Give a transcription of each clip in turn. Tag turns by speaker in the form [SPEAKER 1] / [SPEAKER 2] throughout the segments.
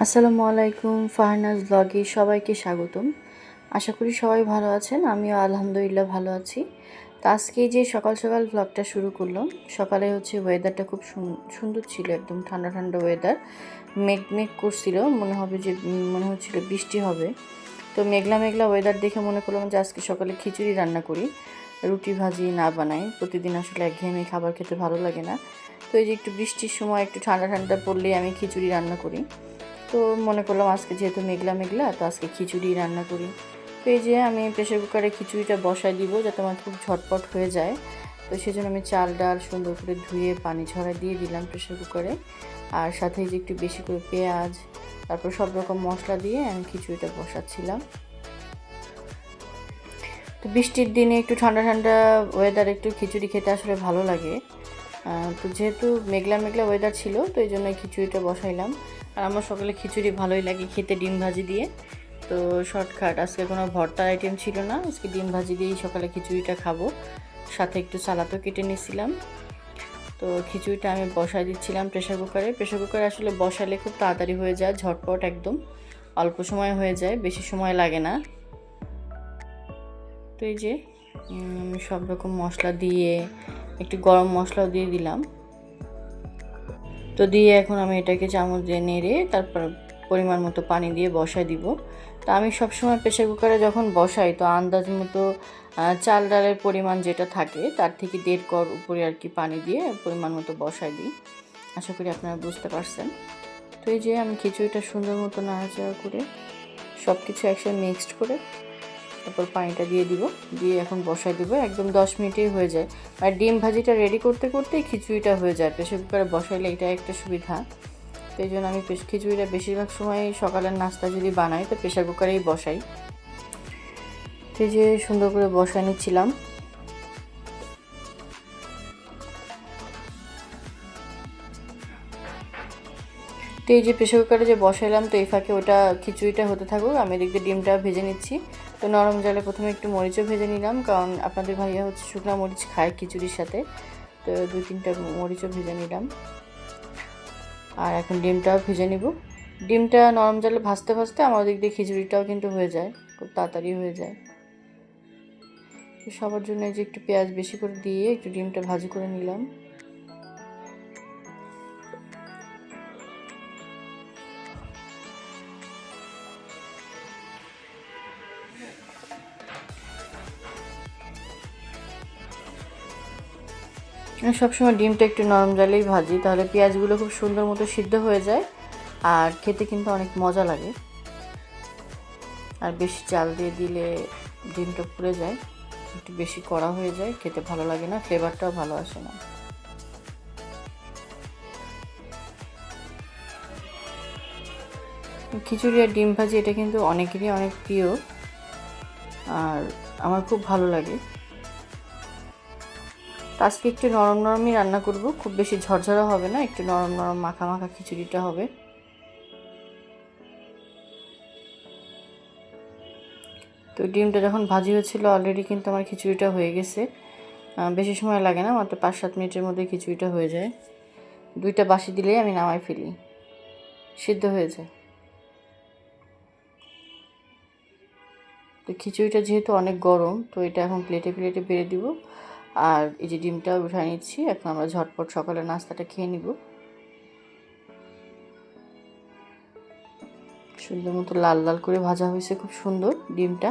[SPEAKER 1] আসসালামু আলাইকুম ফারনাজ ব্লগে সবাইকে স্বাগতম। আশা করি সবাই ভালো আছেন, আমিও আলহামদুলিল্লাহ ভালো আছি। তো আজকে যে সকাল সকাল ব্লগটা শুরু করলাম, সকালে হচ্ছে ওয়েদারটা খুব সুন- সুন্দর ছিল, একদম ঠান্ডা ঠান্ডা ওয়েদার মেঘ মেঘ করছিল, মনে হবে যে মনে হচ্ছিল বৃষ্টি হবে। তো মেঘলা মেঘলা ওয়েদার দেখে মনে করলাম যে আজকে সকালে খিচুড়ি রান্না করি। রুটি ভাজি না বানাই, প্রতিদিন আসলে একঘেয়েমি খাবার খেতে ভালো লাগে না। তো এই যে একটু বৃষ্টির সময় একটু ঠান্ডা ঠান্ডা পড়লেই আমি খিচুড়ি রান্না করি। তো মনে করলাম আজকে যেহেতু মেঘলা মেঘলা, তো আজকে খিচুড়ি রান্না করি। তো এই যে আমি প্রেশার কুকারে খিচুড়িটা বসাই দিব যাতে আমার খুব ঝটপট হয়ে যায়। তো সেজন্য আমি চাল, ডাল সুন্দর করে ধুয়ে পানি ঝরা দিয়ে দিলাম প্রেশার কুকারে। আর সাথে যে একটু বেশি করে পেঁয়াজ, তারপর সব রকম মশলা দিয়ে আমি খিচুড়িটা বসাচ্ছিলাম। তো বৃষ্টির দিনে একটু ঠান্ডা ঠান্ডা ওয়েদার একটু খিচুড়ি খেতে আসলে ভালো লাগে। তো যেহেতু মেঘলা মেঘলা ওয়েদার ছিল, তো এই জন্য খিচুড়িটা বসাইলাম। আর আমার সকালে খিচুড়ি ভালোই লাগে খেতে ডিম ভাজি দিয়ে। তো শর্টকাট আজকে কোনো ভর্তার আইটেম ছিল না, আজকে ডিম ভাজি দিয়েই সকালে খিচুড়িটা খাব। সাথে একটু সালাদও কেটে নিয়েছিলাম। তো খিচুড়িটা আমি বসাই দিচ্ছিলাম প্রেশার কুকারে প্রেশার কুকারে আসলে বসালে খুব তাড়াতাড়ি হয়ে যায়, ঝটপট একদম। অল্প সময় হয়ে যায়, বেশি সময় লাগে না। তো এই যে সব রকম মশলা দিয়ে একটু গরম মশলাও দিয়ে দিলাম। তো দিয়ে এখন আমি এটাকে চামচ দিয়ে নেড়ে তারপর পরিমাণ মতো পানি দিয়ে বসাই দিব। তো আমি সবসময় প্রেশার কুকারে যখন বসাই, তো আন্দাজ মতো চাল ডালের পরিমাণ যেটা থাকে, তার থেকে দেড় কর উপরে আর কি পানি দিয়ে পরিমাণ মতো বসাই দিই। আশা করি আপনারা বুঝতে পারছেন। তো এই যে আমি খিচুড়িটা সুন্দর মতো নাড়াচাড়া করে সব কিছু একসাথে মিক্সড করে তারপর পানিটা দিয়ে দিব। দিয়ে এখন বসাই দিব, একদম দশ মিনিটেই হয়ে যায়। আর ডিম ভাজিটা রেডি করতে করতেই খিচুড়িটা হয়ে যায়, প্রেশার কুকারে বসাইলে এটা একটা সুবিধা। তো এই জন্য আমি খিচুড়িটা বেশিরভাগ সময় সকালের নাস্তা যদি বানাই, তো প্রেশার কুকারেই বসাই। তো যে সুন্দর করে বসা নিচ্ছিলাম। তো এই যে প্রেশার কুকারে যে বসাইলাম, তো এই ফাঁকে ওটা খিচুড়িটা হতে থাকুক। আমি এদিক ডিমটা ভেজে নিচ্ছি। তো নরম জলে প্রথমে একটু মরিচও ভেজে নিলাম, কারণ আপনাদের ভাইয়া হচ্ছে শুকনো মরিচ খায় খিচুড়ির সাথে। তো দুই তিনটা মরিচও ভেজে নিলাম। আর এখন ডিমটাও ভেজে নিব। ডিমটা নরম জলে ভাজতে ভাজতে আমার দিক দিয়ে খিচুড়িটাও কিন্তু হয়ে যায়, খুব তাড়াতাড়ি হয়ে যায়। সবার জন্য যে একটু পেঁয়াজ বেশি করে দিয়ে একটু ডিমটা ভাজি করে নিলাম। সবসময় ডিমটা একটু নরম জালেই ভাজি, তাহলে পেঁয়াজগুলো খুব সুন্দর মতো সিদ্ধ হয়ে যায়, আর খেতে কিন্তু অনেক মজা লাগে। আর বেশি চাল দিয়ে দিলে ডিমটা পুড়ে যায়, একটু বেশি কড়া হয়ে যায়, খেতে ভালো লাগে না, ফ্লেভারটাও ভালো আসে না। খিচুড়ি আর ডিম ভাজি এটা কিন্তু অনেকেরই অনেক প্রিয়, আর আমার খুব ভালো লাগে। তো আজকে একটু নরম নরমই রান্না করব। খুব বেশি ঝরঝরা হবে না, একটু নরম নরম মাখা মাখা খিচুড়িটা হবে। তো ডিমটা যখন ভাজি হচ্ছিল অলরেডি কিন্তু আমার খিচুড়িটা হয়ে গেছে। বেশি সময় লাগে না, মাত্র পাঁচ সাত মিনিটের মধ্যে খিচুড়িটা হয়ে যায়। দুইটা বাসি দিলেই আমি নামাই ফেলি। সিদ্ধ হয়ে যায়। তো খিচুড়িটা যেহেতু অনেক গরম, তো এটা এখন প্লেটে প্লেটে বেড়ে দিব। আর এই যে ডিমটাও উঠায় নিচ্ছি, এখন আমরা ঝটপট সকালে নাস্তাটা খেয়ে নিব। সুন্দর মতো লাল লাল করে ভাজা হয়েছে, খুব সুন্দর ডিমটা।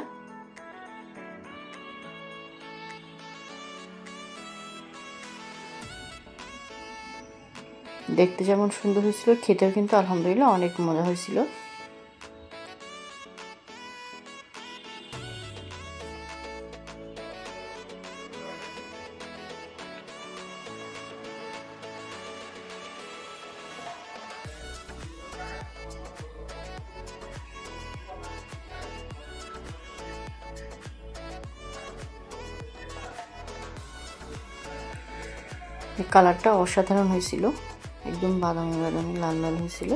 [SPEAKER 1] দেখতে যেমন সুন্দর হয়েছিল, খেতেও কিন্তু আলহামদুলিল্লাহ অনেক মজা হয়েছিল। কালারটা অসাধারণ হয়েছিল। একদম বাদামি বাদামি, লাল লাল হয়েছিল।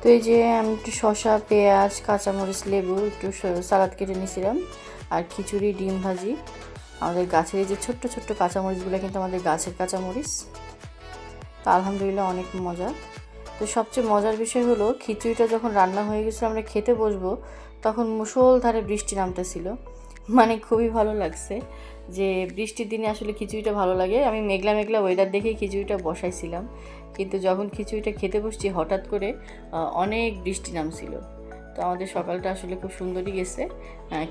[SPEAKER 1] তো এই যে আমি একটু শসা, পেঁয়াজ, কাঁচামরিচ, লেবু, একটু সালাদ কেটে নিয়েছিলাম। আর খিচুড়ি, ডিম ভাজি। আমাদের গাছের এই যে ছোট্ট ছোট্ট কাঁচামরিচগুলো কিন্তু আমাদের গাছের কাঁচামরিচ। তো আলহামদুলিল্লাহ অনেক মজা। তো সবচেয়ে মজার বিষয় হলো, খিচুড়িটা যখন রান্না হয়ে গেছিল, আমরা খেতে বসবো, তখন মুষলধারে বৃষ্টি নামতেছিল। মানে খুবই ভালো লাগছে যে বৃষ্টির দিনে আসলে খিচুড়িটা ভালো লাগে। আমি মেঘলা মেঘলা ওয়েদার দেখেই খিচুড়িটা বসাইছিলাম। কিন্তু যখন খিচুড়িটা খেতে বসছি হঠাৎ করে অনেক বৃষ্টি নামছিল। তো আমাদের সকালটা আসলে খুব সুন্দরই গেছে।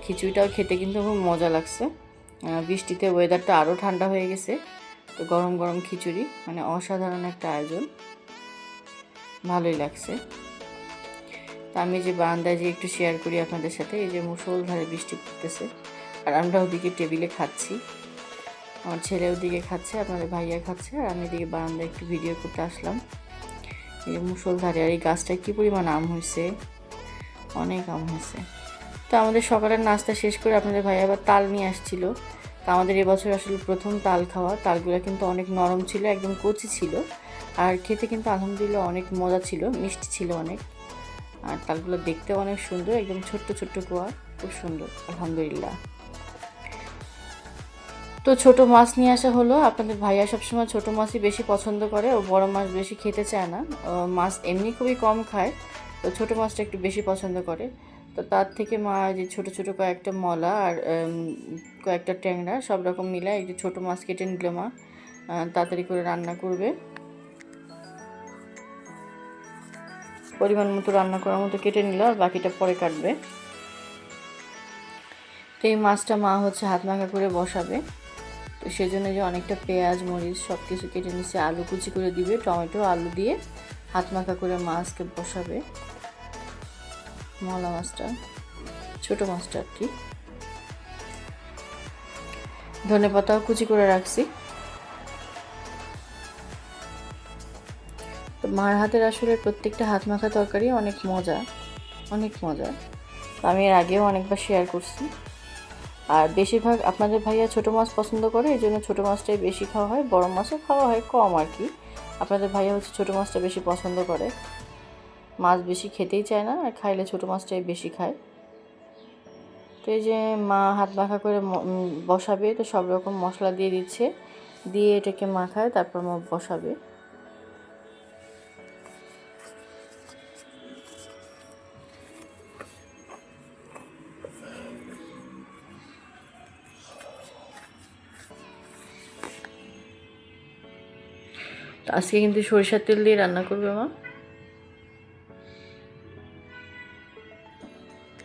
[SPEAKER 1] খিচুড়িটাও খেতে কিন্তু খুব মজা লাগছে। বৃষ্টিতে ওয়েদারটা আরও ঠান্ডা হয়ে গেছে। তো গরম গরম খিচুড়ি মানে অসাধারণ একটা আয়োজন। ভালোই লাগছে। তা আমি যে বারান্দায় যে একটু শেয়ার করি আপনাদের সাথে, এই যে মুসলধারে বৃষ্টি পড়তেছে, আর আমরা ওদিকে টেবিলে খাচ্ছি। আমার ছেলে ওদিকে খাচ্ছে, আপনাদের ভাইয়া খাচ্ছে, আর আমি এদিকে বারান্দায় একটু ভিডিও করতে আসলাম। এই মুসলধারে আর এই গাছটায় কী পরিমাণ আম হয়েছে? অনেক আম হয়েছে। তো আমাদের সকালের নাস্তা শেষ করে আপনাদের ভাই আবার তাল নিয়ে আসছিল। তো আমাদের এবছর আসলে প্রথম তাল খাওয়া। তালগুলো কিন্তু অনেক নরম ছিল, একদম কচি ছিল। আর খেতে কিন্তু আলহামদুলিল্লাহ অনেক মজা ছিল, মিষ্টি ছিল অনেক। আর তালগুলো দেখতেও অনেক সুন্দর, একদম ছোট্ট ছোট্ট কুয়া খুব সুন্দর, আলহামদুলিল্লাহ। তো ছোট মাছ নিয়ে আসা হলো। আপনাদের ভাইয়া সবসময় ছোট মাছই বেশি পছন্দ করে ও বড় মাছ বেশি খেতে চায় না। মাছ এমনি খুবই কম খায়, তো ছোট মাছটা একটু বেশি পছন্দ করে। তো তার থেকে মা যে ছোট ছোট কয়েকটা মলা আর কয়েকটা ট্যাংরা সব রকম মিলায় একটু ছোট মাছ কেটে নিল মা। তাড়াতাড়ি করে রান্না করবে। পরিমাণ মতো রান্না করার মতো কেটে নিল আর বাকিটা পরে কাটবে। তো এই মাছটা মা হচ্ছে হাত মাখা করে বসাবে। তো সেজন্য যে অনেকটা পেঁয়াজ, মরিচ সব কিছু কেটে নিচ্ছে আলু কুচি করে দিবে, টমেটো, আলু দিয়ে হাত মাখা করে মাছকে বসাবে। মলা মাছটা, ছোট মাছটা আর কি। ধনে পাতাও কুচি করে রাখছি। মার হাতের আসলে প্রত্যেকটা হাত মাখা তরকারি অনেক মজা অনেক মজা। আমি এর আগেও অনেকবার শেয়ার করছি। আর বেশিরভাগ আপনাদের ভাইয়া ছোটো মাছ পছন্দ করে, এই জন্য ছোটো মাছটাই বেশি খাওয়া হয়, বড় মাছও খাওয়া হয়, কম আর কি। আপনাদের ভাইয়া হচ্ছে ছোটো মাছটা বেশি পছন্দ করে। মাছ বেশি খেতেই চায় না, আর খাইলে ছোটো মাছটাই বেশি খায়। তো এই যে মা হাত মাখা করে বসাবে, তো সব রকম মশলা দিয়ে দিচ্ছে। দিয়ে এটাকে মাখায়, তারপর মা বসাবে। আজকে কিন্তু সরিষার তেল দিয়ে রান্না করবে মা।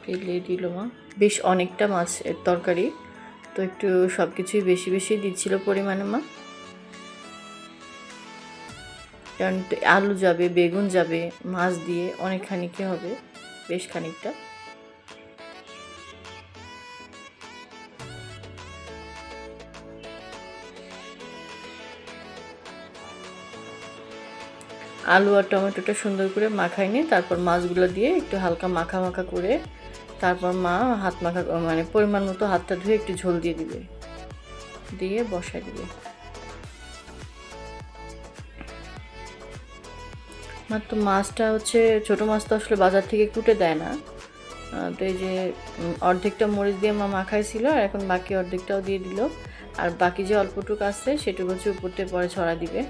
[SPEAKER 1] তেল দিয়ে দিল মা। বেশ অনেকটা মাছের তরকারি। তো একটু সব কিছুই বেশি বেশি দিচ্ছিল পরিমাণে মা। কারণ আলু যাবে, বেগুন যাবে, মাছ দিয়ে অনেক খানিকই হবে, বেশ খানিকটা। আলু আর টমেটোটা সুন্দর করে মাখাই নিয়ে তারপর মাছগুলো দিয়ে একটু হালকা মাখা মাখা করে তারপর মা হাত মাখা মানে পরিমাণ মতো হাতটা ধুয়ে একটু ঝোল দিয়ে দিবে। দিয়ে বসাই দিবে। মাত্র মাছটা হচ্ছে, ছোট মাছ তো আসলে বাজার থেকে কুটে দেয় না। তো এই যে অর্ধেকটা মরিচ দিয়ে মা মাখাইছিল আর এখন বাকি অর্ধেকটাও দিয়ে দিল। আর বাকি যে অল্পটুকু আছে সেটুকু হচ্ছে উপর দিয়ে পরে ছড়া দিবে।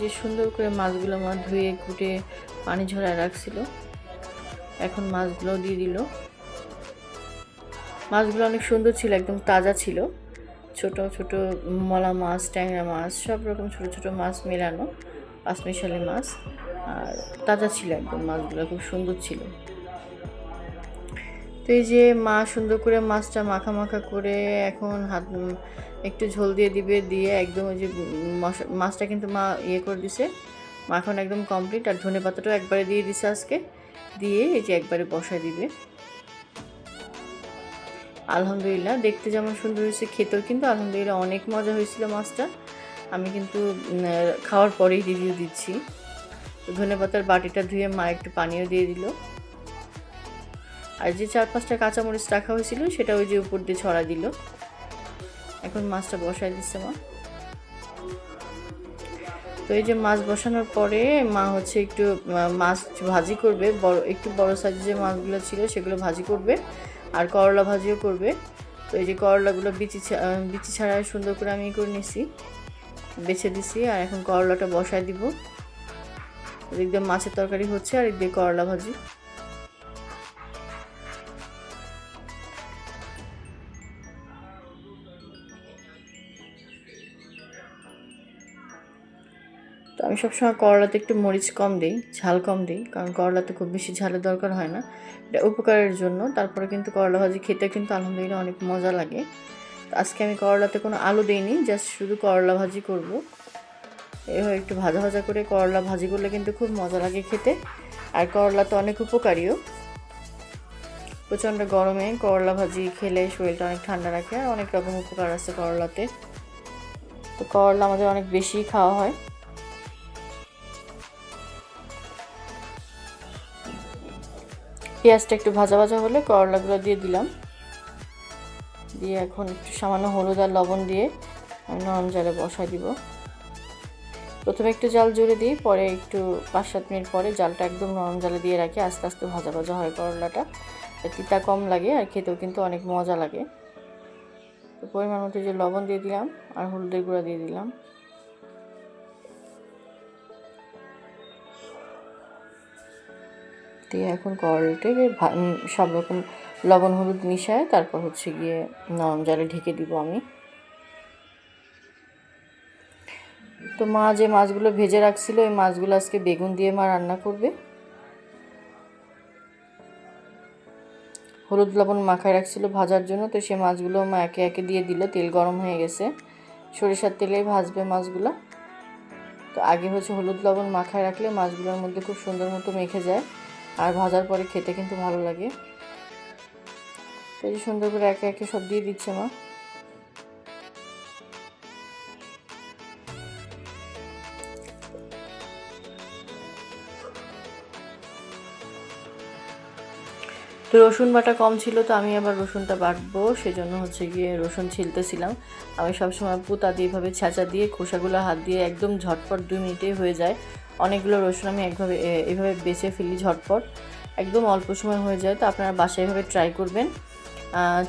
[SPEAKER 1] যে সুন্দর করে মাছগুলো আমার ধুয়ে কুটে পানি ঝরায় রাখছিল। এখন মাছগুলো দিয়ে দিল। মাছগুলো অনেক সুন্দর ছিল, একদম তাজা ছিল। ছোট ছোট মলা মাছ, ট্যাংরা মাছ, সব রকম ছোট ছোট মাছ মেলানো পাঁচ পাঁচমিশালি মাছ। আর তাজা ছিল একদম মাছগুলো, খুব সুন্দর ছিল। তো এই যে মা সুন্দর করে মাছটা মাখা মাখা করে এখন হাত একটু ঝোল দিয়ে দিবে, দিয়ে একদম ওই যে মাছটা কিন্তু মা ইয়ে করে দিছে। মাখন একদম কমপ্লিট আর ধনে পাতাটাও একবারে দিয়ে দিছে আজকে। দিয়ে এই যে একবারে বসায় দিবে। আলহামদুলিল্লাহ, দেখতে যেমন সুন্দর হয়েছে, খেতেও কিন্তু আলহামদুলিল্লাহ অনেক মজা হয়েছিল মাছটা। আমি কিন্তু খাওয়ার পরেই রিভিউ দিচ্ছি। ধনে পাতার বাটিটা ধুয়ে মা একটু পানিও দিয়ে দিল। আর যে চার পাঁচটা কাঁচামরিচ রাখা হয়েছিল, সেটা ওই যে উপর দিয়ে ছড়া দিল। এখন মাছটা বসাই দিচ্ছে মা। তো এই যে মাছ বসানোর পরে মা হচ্ছে একটু মাছ ভাজি করবে, বড়, একটু বড় সাইজের যে মাছগুলো ছিল, সেগুলো ভাজি করবে, আর করলা ভাজিও করবে। তো এই যে করলাগুলো বিচি বিচি ছাড়া সুন্দর করে আমি করে নিছি, বেছে দিছি, আর এখন করলাটা বসায় দিব। এদিক দিয়ে মাছের তরকারি হচ্ছে, আর এদিক করলা ভাজি। তো আমি সবসময় করলাতে একটু মরিচ কম দিই, ঝাল কম দিই, কারণ করলাতে খুব বেশি ঝালের দরকার হয় না। এটা উপকারের জন্য, তারপরে কিন্তু করলা ভাজি খেতে কিন্তু আলহামদুলিল্লাহ অনেক মজা লাগে। আজকে আমি করলাতে কোনো আলু দিইনি, জাস্ট শুধু করলা ভাজি করব। এভাবে একটু ভাজা ভাজা করে করলা ভাজি করলে কিন্তু খুব মজা লাগে খেতে। আর করলা তো অনেক উপকারীও। প্রচণ্ড গরমে করলা ভাজি খেলে শরীরটা অনেক ঠান্ডা রাখে, আর অনেক রকম উপকার আছে করলাতে। তো করলা আমাদের অনেক বেশি খাওয়া হয়। পেঁয়াজটা একটু ভাজা ভাজা হলে করলাগুলো দিয়ে দিলাম। দিয়ে এখন একটু সামান্য হলুদ আর লবণ দিয়ে আমি নরম জালে বসাই দিব। প্রথমে একটু জাল জুড়ে দিই, পরে একটু পাঁচ সাত মিনিট পরে জালটা একদম নরম জালে দিয়ে রাখি, আস্তে আস্তে ভাজা ভাজা হয় করলাটা। তিতা কম লাগে আর খেতেও কিন্তু অনেক মজা লাগে। তো পরিমাণ মতো যে লবণ দিয়ে দিলাম আর হলুদের গুঁড়া দিয়ে দিলাম। দিয়ে এখন করলাটাকে সব রকম লবণ, হলুদ মিশায় তারপর হচ্ছে গিয়ে নরম জালে ঢেকে দিব আমি। তো মা যে মাছগুলো ভেজে রাখছিল, ওই মাছগুলো আজকে বেগুন দিয়ে মা রান্না করবে। হলুদ লবণ মাখায় রাখছিল ভাজার জন্য, তো সে মাছগুলো মা একে একে দিয়ে দিল, তেল গরম হয়ে গেছে। সরিষার তেলেই ভাজবে মাছগুলো। তো আগে হচ্ছে হলুদ লবণ মাখায় রাখলে মাছগুলোর মধ্যে খুব সুন্দর মতো মেখে যায়। আর ভাজার পরে খেতে কিন্তু ভালো লাগে। এই সুন্দর করে একে একে সব দিয়ে দিচ্ছে মা। তো রসুন বাটা কম ছিল তো আমি আবার রসুনটা বাটবো, সেজন্য হচ্ছে গিয়ে রসুন ছিলতেছিলাম। আমি সবসময় পুতা দিয়ে এভাবে ছাঁচা দিয়ে খোসাগুলো হাত দিয়ে একদম ঝটপট দুই মিনিটেই হয়ে যায়। অনেকগুলো রসুন আমি একভাবে এভাবে বেছে ফেলি ঝটপট। একদম অল্প সময় হয়ে যায়, তো আপনারা বাসায় এভাবে ট্রাই করবেন।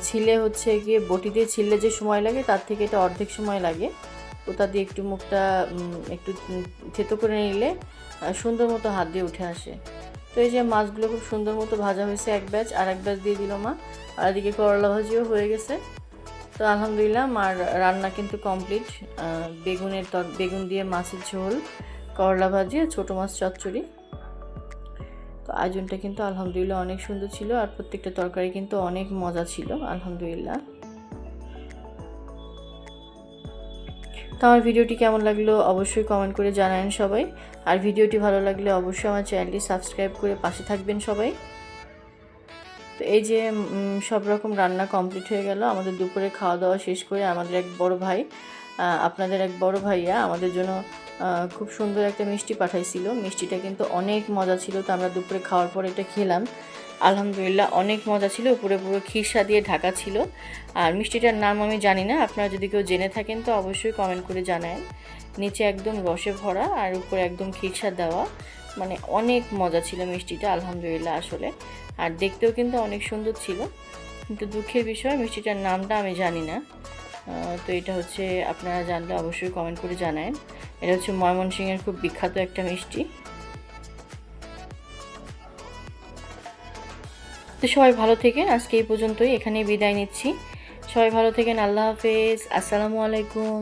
[SPEAKER 1] ছিলে হচ্ছে গিয়ে বটি দিয়ে ছিলে যে সময় লাগে, তার থেকে এটা অর্ধেক সময় লাগে। ওটা দিয়ে একটু মুখটা একটু থেতো করে নিলে সুন্দর মতো হাত দিয়ে উঠে আসে। তো এই যে মাছগুলো খুব সুন্দর মতো ভাজা হয়েছে এক ব্যাচ, আর এক ব্যাচ দিয়ে দিল মা। আর এদিকে করলা ভাজিও হয়ে গেছে। তো আলহামদুলিল্লাহ, মার রান্না কিন্তু কমপ্লিট বেগুনের বেগুন দিয়ে মাছের ঝোল। করলা ভাজি আর ছোটো মাছ চচ্চড়ি। তো আয়োজনটা কিন্তু আলহামদুলিল্লাহ অনেক সুন্দর ছিল আর প্রত্যেকটা তরকারি কিন্তু অনেক মজা ছিল, আলহামদুলিল্লাহ। তো আমার ভিডিওটি কেমন লাগল অবশ্যই কমেন্ট করে জানাবেন সবাই। আর ভিডিওটি ভালো লাগলে অবশ্যই আমার চ্যানেলটি সাবস্ক্রাইব করে পাশে থাকবেন সবাই। তো এই যে সব রকম রান্না কমপ্লিট হয়ে গেল, আমাদের দুপুরে খাওয়া দাওয়া শেষ করে আমাদের এক বড় ভাই আপনাদের এক বড় ভাইয়া আমাদের জন্য খুব সুন্দর একটা মিষ্টি পাঠাইছিল। মিষ্টিটা কিন্তু অনেক মজা ছিল, তো আমরা দুপুরে খাওয়ার পর এটা খেলাম। আলহামদুলিল্লাহ, অনেক মজা ছিল উপরে পুরো খিরসা দিয়ে ঢাকা ছিল। আর মিষ্টিটার নাম আমি জানি না, আপনারা যদি কেউ জেনে থাকেন তো অবশ্যই কমেন্ট করে জানায় নিচে একদম রসে ভরা আর উপরে একদম খিরসা দেওয়া। মানে অনেক মজা ছিল মিষ্টিটা, আলহামদুলিল্লাহ আসলে। আর দেখতেও কিন্তু অনেক সুন্দর ছিল। কিন্তু দুঃখের বিষয়, মিষ্টিটার নামটা আমি জানি না। তো এটা হচ্ছে, আপনারা জানলে অবশ্যই কমেন্ট করে জানায় এটা হচ্ছে ময়মনসিংহের খুব বিখ্যাত একটা মিষ্টি। তো সবাই ভালো থেকেন, আজকে এই পর্যন্তই, এখানেই বিদায় নিচ্ছি। সবাই ভালো থেকেন, আল্লাহ হাফেজ, আসসালামু আলাইকুম।